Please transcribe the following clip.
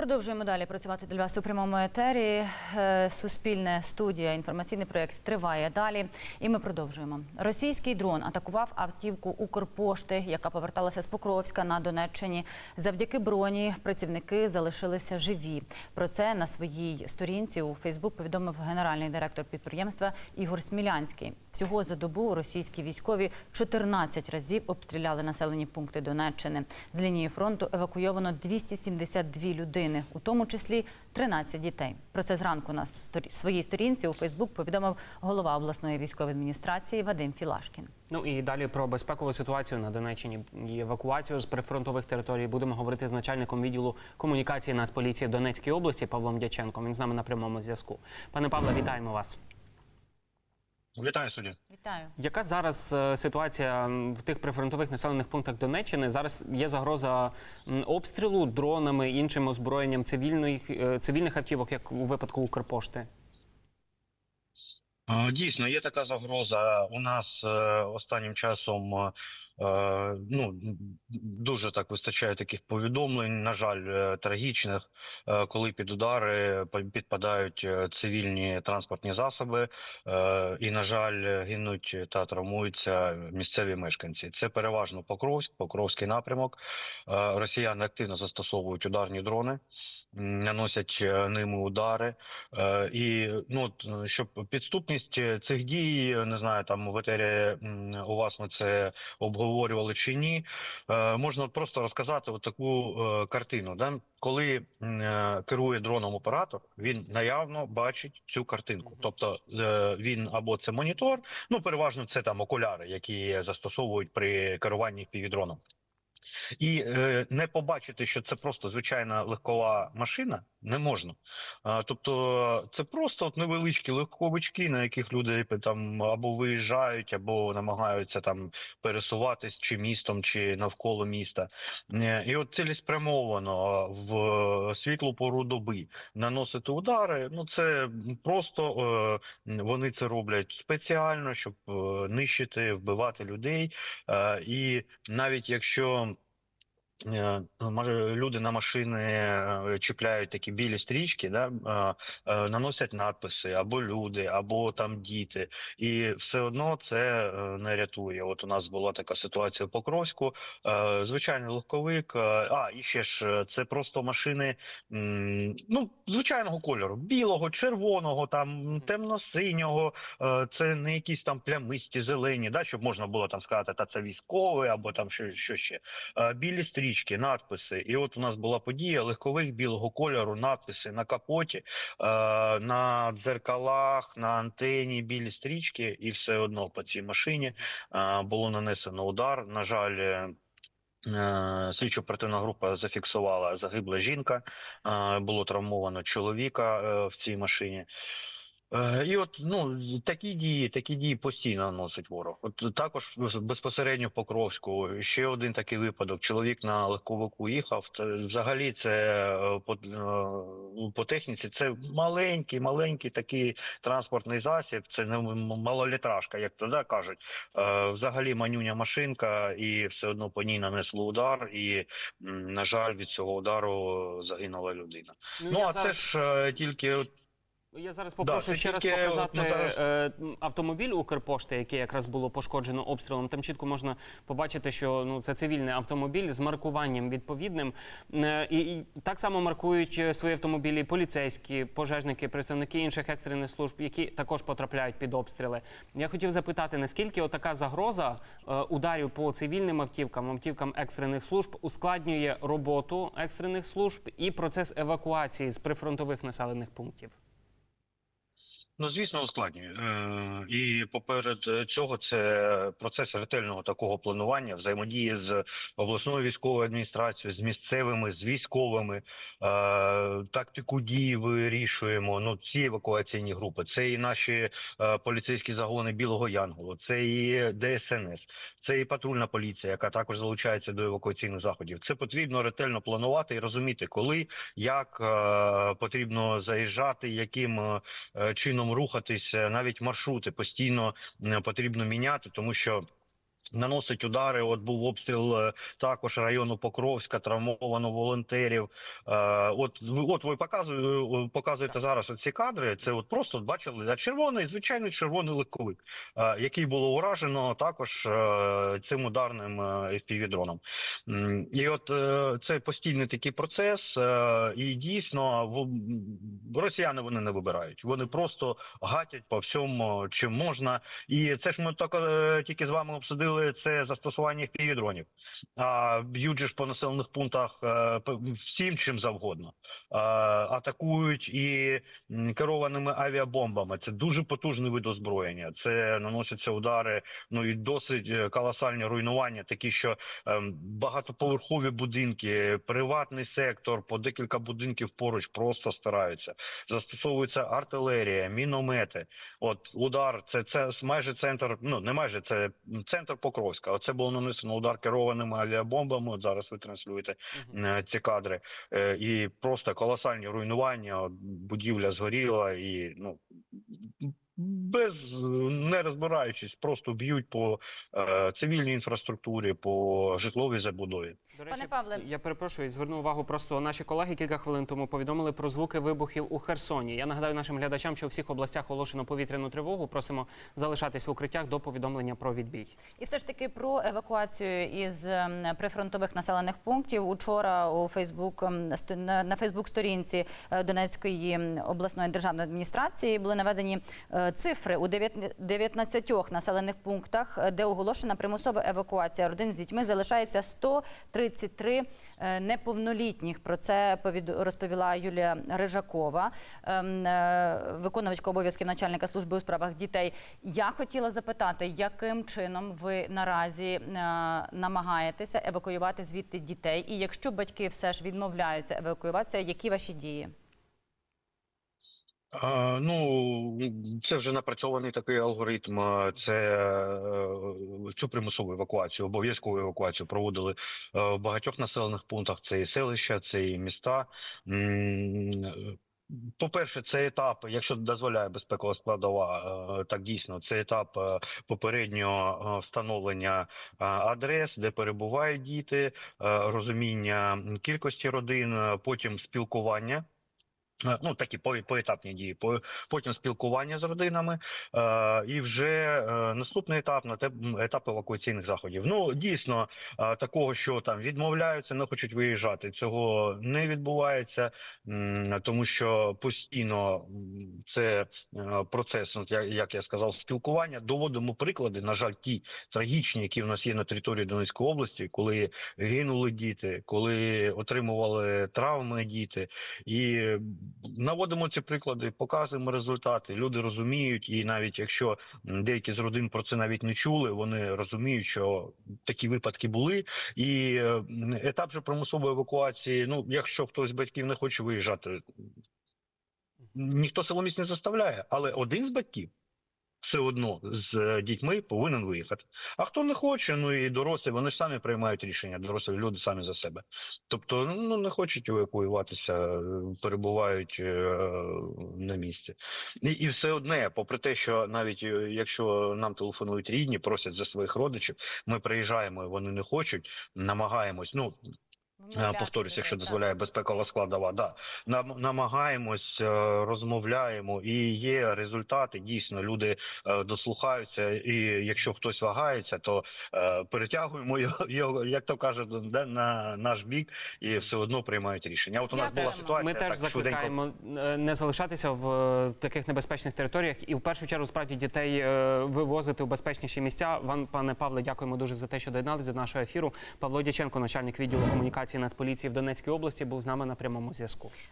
Продовжуємо далі працювати для вас у прямому етері. Е, Суспільне студія, інформаційний проєкт триває далі. І ми продовжуємо. Російський дрон атакував автівку Укрпошти, яка поверталася з Покровська на Донеччині. Завдяки броні працівники залишилися живі. Про це на своїй сторінці у Фейсбук повідомив генеральний директор підприємства Ігор Смілянський. Всього за добу російські військові 14 разів обстріляли населені пункти Донеччини. З лінії фронту евакуйовано 272 людини, у тому числі 13 дітей. Про це зранку на своїй сторінці у Фейсбук повідомив голова обласної військової адміністрації Вадим Філашкін. Ну і далі про безпекову ситуацію на Донеччині і евакуацію з прифронтових територій будемо говорити з начальником відділу комунікації Нацполіції Донецької області Павлом Дяченком. Він з нами на прямому зв'язку. Пане Павле, вітаємо вас. Вітаю судді. Вітаю. Яка зараз е, ситуація в тих прифронтових населених пунктах Донеччини? Зараз є загроза обстрілу дронами іншим озброєнням цивільних е, цивільних автівок, як у випадку Укрпошти. Дійсно, є така загроза. У нас е, останнім часом ну дуже так вистачає таких повідомлень. На жаль, е, трагічних, е, коли під удари підпадають е, цивільні транспортні засоби, е, і на жаль, гинуть та травмуються місцеві мешканці. Це переважно Покровськ, Покровський напрямок. Е, Росіяни активно застосовують ударні дрони, наносять е, ними удари. Е, І ну е, щоб підступність е, цих дій, не знаю, там в етері у вас ми це обговорювали чи ні. е, Можна просто розказати от таку е, картину. Да? Коли е, керує дроном оператор, він наявно бачить цю картинку. Тобто він або це монітор, ну переважно це там окуляри, які застосовують при керуванні півдроном. І е, не побачити, що це просто звичайна легкова машина, не можна. А, тобто, це просто от невеличкі легковички, на яких люди там або виїжджають, або намагаються там пересуватись чи містом, чи навколо міста. Е, І от цілеспрямовано в світлу пору доби наносити удари. Ну це просто е, вони це роблять спеціально, щоб е, нищити, вбивати людей. Е, І навіть якщо Е, може, люди на машини е, чіпляють такі білі стрічки, да, наносять надписи або люди, або там діти, і все одно це е, не рятує. От у нас була така ситуація в Покровську. Е, Звичайний легковик. е, А і ще ж це просто машини ну звичайного кольору: білого, червоного, там темно-синього. Це не якісь там плямисті, зелені, да, щоб можна було там сказати, та це військовий або там що, що ще. Білі стрічки, надписи. І от у нас була подія легкових білого кольору, надписи на капоті, е, на дзеркалах, на антені, білі стрічки, і все одно по цій машині е, було нанесено удар. На жаль. е, Е, Слідчо-оперативна група зафіксувала загибла жінка, було травмовано чоловіка в цій машині. Е, І от ну такі дії, такі дії постійно наносить ворог. От також безпосередньо в Покровську ще один такий випадок. Чоловік на легковику їхав. Взагалі це е, по, е, ну, по техніці. Це маленький, маленький такий транспортний засіб. Це не малолітражка, як туди кажуть. Е, Взагалі манюня машинка, і все одно по ній нанесло удар. І на жаль, від цього удару загинула людина. Ну, я а це ж тільки от Я зараз попрошу це ще раз показати ну, зараз- е, автомобіль Укрпошти, який якраз було пошкоджено обстрілом. Там чітко можна побачити, що ну це цивільний автомобіль з маркуванням відповідним. Е, і, і так само маркують е, свої автомобілі поліцейські, пожежники, представники інших екстрених служб, які також потрапляють під обстріли. Я хотів запитати, наскільки отака загроза ударів по цивільним автівкам, автівкам екстрених служб ускладнює роботу екстрених служб і процес евакуації з прифронтових населених пунктів. Ну, звісно, ускладнює. Е, І поперед цього це процес ретельного такого планування, взаємодії з обласною військовою адміністрацією, з місцевими, з військовими. Е, Тактику дій вирішуємо. Ну, ці евакуаційні групи. Це і наші е, поліцейські загони Білого Янголу, це і ДСНС, це і патрульна поліція, яка також залучається до евакуаційних заходів. Це потрібно ретельно планувати і розуміти, коли, як потрібно заїжджати, яким чином рухатись, е, навіть маршрути постійно потрібно міняти, тому що. Наносить удари. От був обстріл е, також району Покровська, травмовано волонтерів. Е, от, от ви показує, показуєте зараз ці кадри. Це от просто бачили червоний, звичайний червоний легковик, е, який було уражено також е, цим ударним е, FPV-дроном. І от е, це постійний такий процес, е, і дійсно росіяни вони не вибирають. Вони просто гатять по всьому, чим можна. І це ж ми е, тільки з вами обсудили це застосування FPV-дронів. А б'ють ж по населених пунктах е, всім чим завгодно. Атакують і керованими авіабомбами. Це дуже потужний вид озброєння. Це наносяться удари, ну і досить е, колосальні руйнування, такі що ем, багатоповерхові будинки, приватний сектор, по декілька будинків поруч просто стараються. Застосовується артилерія, міномети. От удар, це це майже центр. Ну не майже це центр Покровська. Оце було нанесено удар керованими авіабомбами. От зараз ви транслюєте е, ці кадри, Е, і просто колосальні руйнування. От Будівля згоріла, і ну без не розбираючись, просто б'ють по е, цивільній інфраструктурі, по житловій забудові. До Пане Павле. я перепрошую, зверну увагу. Просто наші колеги кілька хвилин тому повідомили про звуки вибухів у Херсоні. Я нагадаю нашим глядачам, що у всіх областях оголошено повітряну тривогу. Просимо залишатись в укриттях до повідомлення про відбій. І все ж таки про евакуацію із ем, прифронтових населених пунктів. Учора у Фейсбук ем, на на Фейсбук-сторінці е, Донецької обласної державної адміністрації були наведені е, цифри у 9 19 населених пунктах, е, де оголошена примусова евакуація родин з дітьми. Залишається 133 е, неповнолітніх. Про це розповіла Юлія Рижакова, ем, е, виконувачка обов'язків начальника служби у справах дітей. Я хотіла запитати, яким чином ви наразі намагаєтеся евакуювати звідти дітей? І якщо батьки все ж відмовляються евакуюватися, які ваші дії? Ну, це вже напрацьований такий алгоритм. Це е, цю примусову евакуацію, обов'язкову евакуацію проводили е, в багатьох населених пунктах. Це і селища, це і міста. По-перше, це етап, якщо дозволяє безпекова складова, е, так дійсно, це етап попереднього встановлення адрес, де перебувають діти, розуміння кількості родин, потім спілкування. Е, Ну, такі по- поетапні дії, по- потім спілкування з родинами, е, і вже е, наступний етап на те етап евакуаційних заходів. Ну дійсно е, такого, що там відмовляються, не хочуть виїжджати. Цього не відбувається, тому що постійно це процес, як я сказав, спілкування. Доводимо приклади. На жаль, ті трагічні, які в нас є на території Донецької області, коли гинули діти, коли отримували травми діти. І наводимо ці приклади, показуємо результати. Люди розуміють, і навіть якщо деякі з родин про це навіть не чули, вони розуміють, що такі випадки були. І етап же примусової евакуації. Ну, якщо хтось з батьків не хоче виїжджати, ніхто силоміць не заставляє, але один з батьків. Все одно з е, дітьми повинен виїхати. А хто не хоче, ну і дорослі, вони ж самі приймають рішення, дорослі люди самі за себе. Тобто, ну не хочуть евакуюватися, е, перебувають е, на місці. І, і все одне, попри те, що навіть е, якщо нам телефонують рідні, просять за своїх родичів, ми приїжджаємо, вони не хочуть, намагаємось. Ну Повторюсь, якщо дозволяє безпекова складова. Да. Нам, намагаємось, е, розмовляємо, і є результати. Дійсно, люди е, дослухаються. І якщо хтось вагається, то е, перетягуємо його, як то кажуть, на наш бік, і все одно приймають рішення. От у нас Дякуємо. була ситуація. Ми теж так, швиденько закликаємо е, не залишатися в таких небезпечних територіях і в першу чергу справді дітей вивозити у безпечніші місця. Вам, пане Павле, дякуємо дуже за те, що доєднались до нашого ефіру. Павло Дяченко, начальник відділу комунікації Нацполіції в Донецькій області, був з нами на прямому зв'язку.